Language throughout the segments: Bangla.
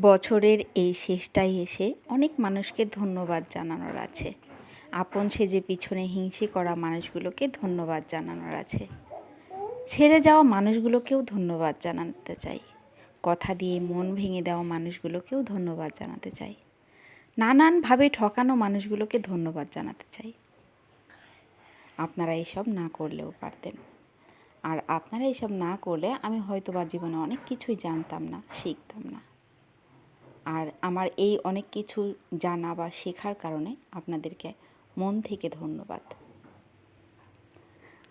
বছরের এই শেষটায় এসে অনেক মানুষকে ধন্যবাদ জানানোর আছে। আপন সেজে পিছনে হিংসে করা মানুষগুলোকে ধন্যবাদ জানানোর আছে। ছেড়ে যাওয়া মানুষগুলোকেও ধন্যবাদ জানাতে চাই। কথা দিয়ে মন ভেঙে দেওয়া মানুষগুলোকেও ধন্যবাদ জানাতে চাই। নানানভাবে ঠকানো মানুষগুলোকে ধন্যবাদ জানাতে চাই। আপনারা এইসব না করলেও পারতেন। আর আপনারা এইসব না করলে আমি হয়তো বা জীবনে অনেক কিছুই জানতাম না, শিখতাম না। আর আমার এই অনেক কিছু জানা বা শেখার কারণে আপনাদেরকে মন থেকে ধন্যবাদ।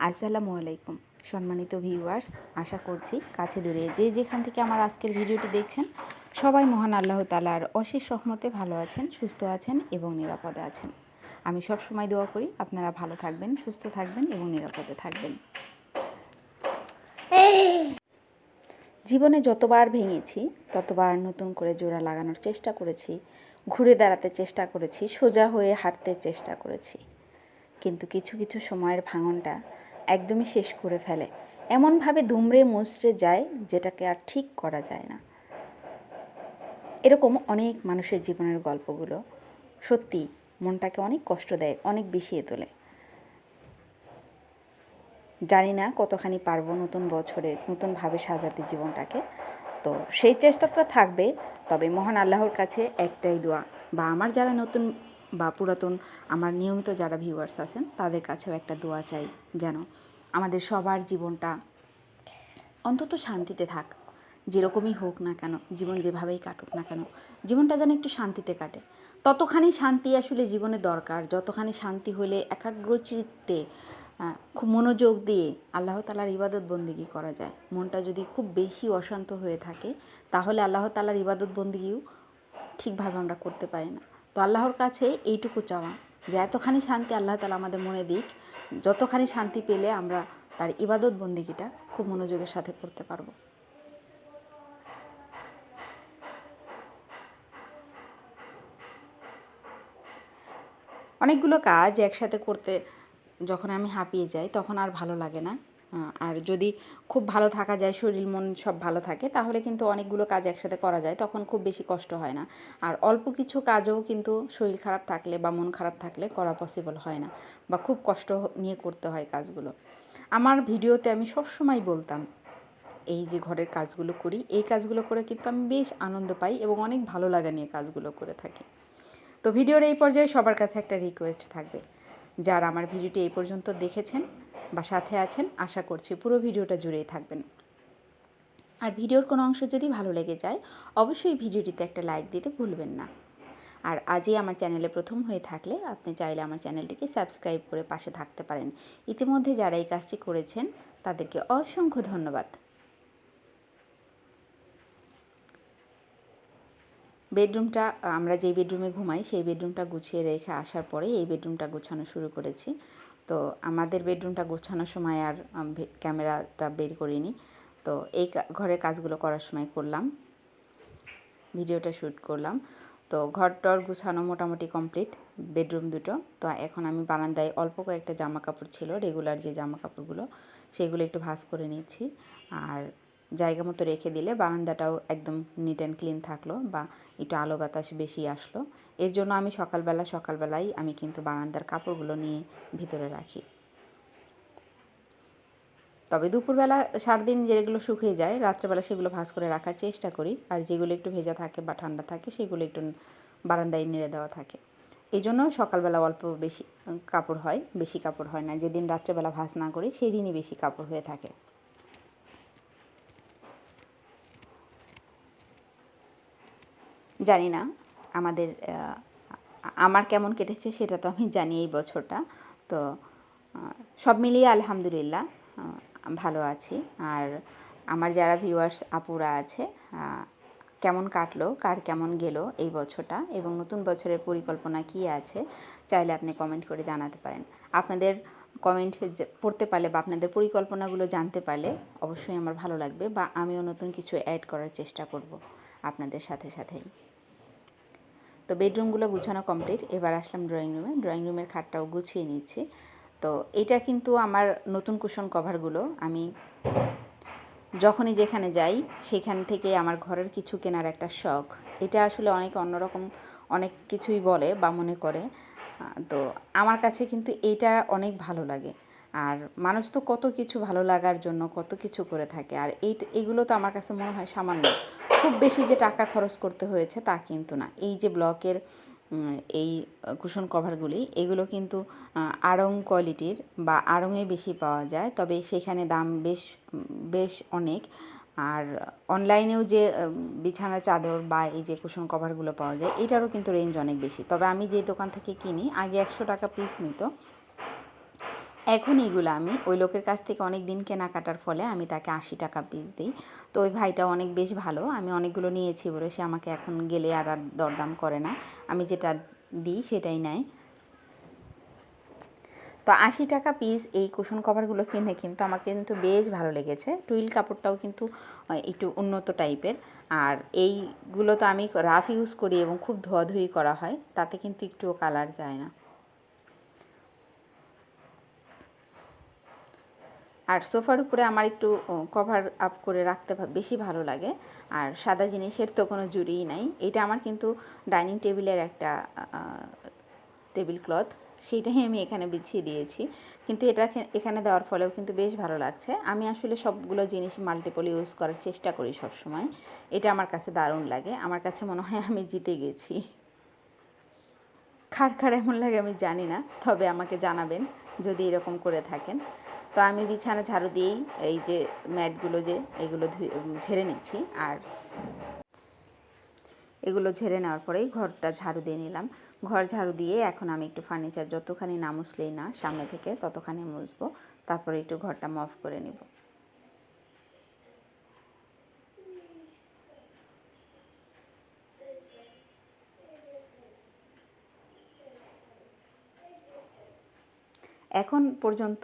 আসসালামু আলাইকুম, সম্মানিত ভিউয়ার্স আশা করছি কাছে দূরে যে যেখান থেকে আমার আজকের ভিডিওটি দেখছেন, সবাই মহান আল্লাহ তালার অশেষ সহমতে ভালো আছেন, সুস্থ আছেন এবং নিরাপদে আছেন। আমি সব সময় দোয়া করি আপনারা ভালো থাকবেন, সুস্থ থাকবেন এবং নিরাপদে থাকবেন। জীবনে যতবার ভেঙেছি, ততবার নতুন করে জোড়া লাগানোর চেষ্টা করেছি, ঘুরে দাঁড়াতে চেষ্টা করেছি, সোজা হয়ে হাঁটতে চেষ্টা করেছি। কিন্তু কিছু কিছু সময়ের ভাঙনটা একদমই শেষ করে ফেলে। এমনভাবে দুমড়ে মুচড়ে যায় যেটাকে আর ঠিক করা যায় না। এরকম অনেক মানুষের জীবনের গল্পগুলো সত্যি মনটাকে অনেক কষ্ট দেয়, অনেক বিষিয়ে তোলে। জানি না কতখানি পারব নতুন বছরে নতুনভাবে সাজাতে জীবনটাকে। তো সেই চেষ্টাটা থাকবে, তবে মহান আল্লাহর কাছে একটাই দোয়া। বা আমার যারা নতুন বা পুরাতন, আমার নিয়মিত যারা ভিউয়ার্স আছেন, তাদের কাছেও একটা দোয়া চাই যেন আমাদের সবার জীবনটা অন্তত শান্তিতে থাক। যেরকমই হোক না কেন, জীবন যেভাবেই কাটুক না কেন, জীবনটা যেন একটু শান্তিতে কাটে। ততখানি শান্তি আসলে জীবনে দরকার, যতখানি শান্তি হলে একাগ্রচিত্তে খুব মনোযোগ দিয়ে আল্লাহ তালার ইবাদত বন্দিগি করা যায়। মনটা যদি খুব বেশি অশান্ত হয়ে থাকে, তাহলে আল্লাহ তালার ইবাদত বন্দিগিও ঠিকভাবে আমরা করতে পারি না। তো আল্লাহর কাছে এইটুকু চাওয়া যে, এতখানি শান্তি আল্লাহ তালা আমাদের মনে দিক, যতখানি শান্তি পেলে আমরা তার ইবাদত বন্দিগিটা খুব মনোযোগের সাথে করতে পারব। অনেকগুলো কাজ একসাথে করতে যখন আমি হাঁপিয়ে যাই, তখন আর ভালো লাগে না। আর যদি খুব ভালো থাকা যায়, শরীর মন সব ভালো থাকে, তাহলে কিন্তু অনেকগুলো কাজ একসাথে করা যায়, তখন খুব বেশি কষ্ট হয় না। আর অল্প কিছু কাজও কিন্তু শরীর খারাপ থাকলে বা মন খারাপ থাকলে করা পসিবল হয় না, বা খুব কষ্ট নিয়ে করতে হয় কাজগুলো। আমার ভিডিওতে আমি সবসময় বলতাম, এই যে ঘরের কাজগুলো করি, এই কাজগুলো করে কিন্তু আমি বেশ আনন্দ পাই এবং অনেক ভালো লাগা নিয়ে কাজগুলো করে থাকি। তো ভিডিওর এই পর্যায়ে সবার কাছে একটা রিকোয়েস্ট থাকবে যারা আমার ভিডিওটি এই পর্যন্ত দেখেছেন বা সাথে আছেন, আশা করছি পুরো ভিডিওটা জুড়েই থাকবেন। আর ভিডিওর কোনো অংশ যদি ভালো লেগে যায়, অবশ্যই ভিডিওটিতে একটা লাইক দিতে ভুলবেন না। আর আজই আমার চ্যানেলে প্রথম হয়ে থাকলে আপনি চাইলে আমার চ্যানেলটিকে সাবস্ক্রাইব করে পাশে থাকতে পারেন। ইতিমধ্যে যারা এই কাজটি করেছেন, তাদেরকে অসংখ্য ধন্যবাদ। বেডরুমটা, আমরা যেই বেডরুমে ঘুমাই, সেই বেডরুমটা গুছিয়ে রেখে আসার পরে এই বেডরুমটা গোছানো শুরু করেছি। তো আমাদের বেডরুমটা গোছানোর সময় আর ক্যামেরাটা বের করিনি। তো এই ঘরের কাজগুলো করার সময় করলাম। ভিডিওটা শ্যুট করলাম। তো ঘর টর গুছানো মোটামুটি কমপ্লিট, বেডরুম দুটো। তো এখন আমি বারান্দায় অল্প কয়েকটা জামা কাপড় ছিল, রেগুলার যে জামা কাপড়গুলো সেগুলো একটু ভাস করে নিচ্ছি। আর জায়গা মতো রেখে দিলে বারান্দাটাও একদম নিট অ্যান্ড ক্লিন থাকল বা একটু আলো বাতাস বেশি আসলো। এর জন্য আমি সকালবেলা, সকালবেলাই আমি কিন্তু বারান্দার কাপড়গুলো নিয়ে ভিতরে রাখি। তবে দুপুরবেলা সারাদিন যেগুলো শুকিয়ে যায়, রাত্রেবেলা সেগুলো ভাজ করে রাখার চেষ্টা করি। আর যেগুলো একটু ভেজা থাকে বা ঠান্ডা থাকে, সেগুলো একটু বারান্দায় নেড়ে দেওয়া থাকে। এই জন্য সকালবেলা অল্প বেশি কাপড় হয়, বেশি কাপড় হয় না। যেদিন রাত্রেবেলা ভাজ না করি সেই দিনই বেশি কাপড় হয়ে থাকে। জানি না। আমাদের আমার কেমন কেটেছে সেটা তো আমি জানি এই বছরটা। তো সব মিলিয়ে আলহামদুলিল্লাহ ভালো আছি। আর আমার যারা ভিউয়ার্স আপুরা আছে কেমন কাটলো, কার কেমন গেল এই বছরটা এবং নতুন বছরের পরিকল্পনা কী আছে, চাইলে আপনি কমেন্ট করে জানাতে পারেন। আপনাদের কমেন্ট পড়তে পারলে বা আপনাদের পরিকল্পনাগুলো জানতে পারলে অবশ্যই আমার ভালো লাগবে বা আমিও নতুন কিছু অ্যাড করার চেষ্টা করব আপনাদের সাথে সাথেই। তো বেডরুমগুলো গুছানো কমপ্লিট। এবার আসলাম ড্রয়িং রুমে। ড্রয়িং রুমের খাটটাও গুছিয়ে নিচ্ছি। তো এটা কিন্তু আমার নতুন কুশন কভারগুলো। আমি যখনই যেখানে যাই, সেখান থেকে আমার ঘরের কিছু কেনার একটা শখ। এটা আসলে অনেক অন্যরকম, অনেক কিছুই বলে বা মনে করে। তো আমার কাছে কিন্তু এইটা অনেক ভালো লাগে। আর মানুষ তো কত কিছু ভালো লাগার জন্য কত কিছু করে থাকে। আর এই এইগুলো তো আমার কাছে মনে হয় সামান্য। খুব বেশি যে টাকা খরচ করতে হয়েছে তা কিন্তু না। এই যে ব্লকের এই কুশন কভারগুলি এগুলো কিন্তু আড়ং কোয়ালিটির বা আড়ংয়ে বেশি পাওয়া যায়। তবে সেখানে দাম বেশ বেশ অনেক। আর অনলাইনেও যে উম, বিছানার চাদর বা এই যে কুশন কভারগুলো পাওয়া যায় এটারও কিন্তু রেঞ্জ অনেক বেশি। তবে আমি যে দোকান থেকে কিনি আগে একশো টাকা পিস নিত। এখন এইগুলো আমি ওই লোকের কাছ থেকে অনেক দিন কেনাকাটার ফলে আমি তাকে আশি টাকা পিস দিই। তো ওই ভাইটা অনেক বেশ ভালো। আমি অনেকগুলো নিয়েছি বলে সে আমাকে এখন গেলে আর আর দরদাম করে না। আমি যেটা দিই সেটাই নেয়। তো আশি টাকা পিস এই কুশন কভারগুলো কিনে কিন্তু আমার কিন্তু বেশ ভালো লেগেছে। টুইল কাপড়টাও কিন্তু একটু উন্নত টাইপের আর এইগুলো তো আমি রাফ ইউজ করি এবং খুব ধোয়াধুয়ি করা হয়। তাতে কিন্তু একটুও কালার যায় না। আর সোফার উপরে আমার একটু কভার আপ করে রাখতে বেশি ভালো লাগে। আর সাদা জিনিসের তো কোনো জুড়িই নাই। এটা আমার কিন্তু ডাইনিং টেবিলের একটা টেবিল ক্লথ সেইটাই আমি এখানে বিছিয়ে দিয়েছি। কিন্তু এটা এখা- এখানে দেওয়ার ফলেও কিন্তু বেশ ভালো লাগছে। আমি আসলে সবগুলো জিনিস মাল্টিপল ইউজ করার চেষ্টা করি সব সময় এটা আমার কাছে দারুণ লাগে। আমার কাছে মনে হয় আমি জিতে গেছি। খাড় খাড় এমন লাগে আমি জানি না। তবে আমাকে জানাবেন যদি এরকম করে থাকেন। তো আমি বিছানা ঝাড়ু দিয়েই এই যে ম্যাটগুলো যে এগুলো ঝেড়ে নিচ্ছি। আর এগুলো ঝেড়ে নেওয়ার পরেই ঘরটা ঝাড়ু দিয়ে নিলাম। ঘর ঝাড়ু দিয়ে এখন আমি একটু ফার্নিচার যতখানি না মুছলেই না সামনে থেকে ততখানি মুছবো। তারপরে একটু ঘরটা মফ করে নিব। এখন পর্যন্ত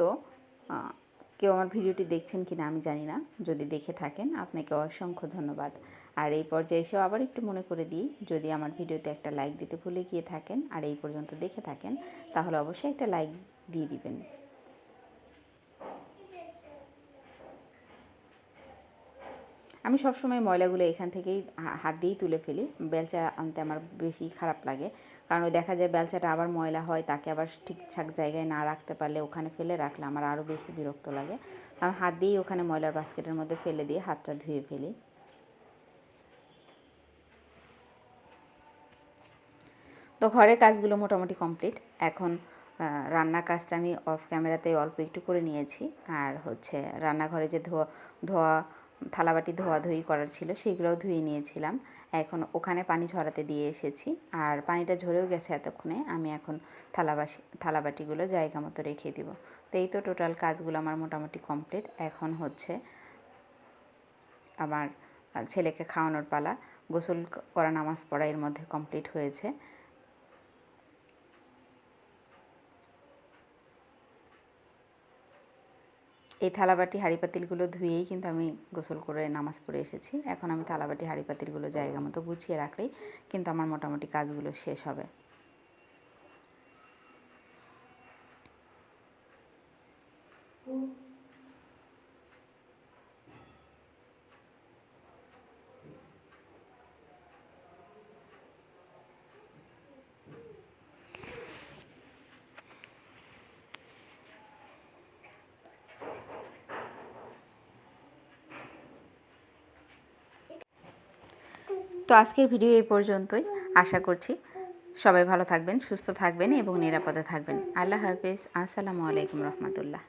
কেউ আমার ভিডিওটি দেখছেন কি না আমি জানি না। যদি দেখে থাকেন, আপনাকে অসংখ্য ধন্যবাদ। আর এই পর্যায়ে এসেও আবার একটু মনে করে দিই, যদি আমার ভিডিওতে একটা লাইক দিতে ভুলে গিয়ে থাকেন আর এই পর্যন্ত দেখে থাকেন, তাহলে অবশ্যই একটা লাইক দিয়ে দিবেন। আমি সবসময় ময়লাগুলো এখান থেকেই হাত দিয়েই তুলে ফেলি। বেলচা আনতে আমার বেশি খারাপ লাগে। কারণ ওই দেখা যায় বেলচাটা আবার ময়লা হয় তাকে আবার ঠিকঠাক জায়গায় না রাখতে পারলে ওখানে ফেলে রাখলে আমার আরও বেশি বিরক্ত লাগে। আমি হাত দিয়েই ওখানে ময়লার বাস্কেটের মধ্যে ফেলে দিয়ে হাতটা ধুয়ে ফেলি। তো ঘরের কাজগুলো মোটামুটি কমপ্লিট। এখন আহ, রান্নার কাজটা আমি অফ ক্যামেরাতে অল্প একটু করে নিয়েছি। আর হচ্ছে রান্নাঘরে যে ধোয়া ধোয়া থালাবাটি ধোয়াধুয়ি করার ছিল, সেগুলোও ধুয়ে নিয়েছিলাম। এখন ওখানে পানি ঝরাতে দিয়ে এসেছি। আর পানিটা ঝরেও গেছে এতক্ষণে, আমি এখন থালাবাসি, থালাবাটিগুলো জায়গা মতো রেখে দিব। তো এই তো টোটাল কাজগুলো আমার মোটামুটি কমপ্লিট। এখন হচ্ছে আমার ছেলেকে খাওয়ানোর পালা। গোসল করা নামাজ পড়া এর মধ্যে কমপ্লিট হয়েছে। এই থালাবাটি হাঁড়ি পাতিলগুলো ধুয়েই কিন্তু আমি গোসল করে নামাজ পড়ে এসেছি। এখন আমি থালাবাটি হাঁড়ি পাতিলগুলো জায়গা মতো গুছিয়ে রাখলেই কিন্তু আমার মোটামুটি কাজগুলো শেষ হবে। তো আজকের ভিডিও এই পর্যন্তই। আশা করছি সবাই ভালো থাকবেন, সুস্থ থাকবেন এবং নিরাপদে থাকবেন। আল্লাহ হাফিজ। আসসালামু আলাইকুম রহমতুল্লাহ।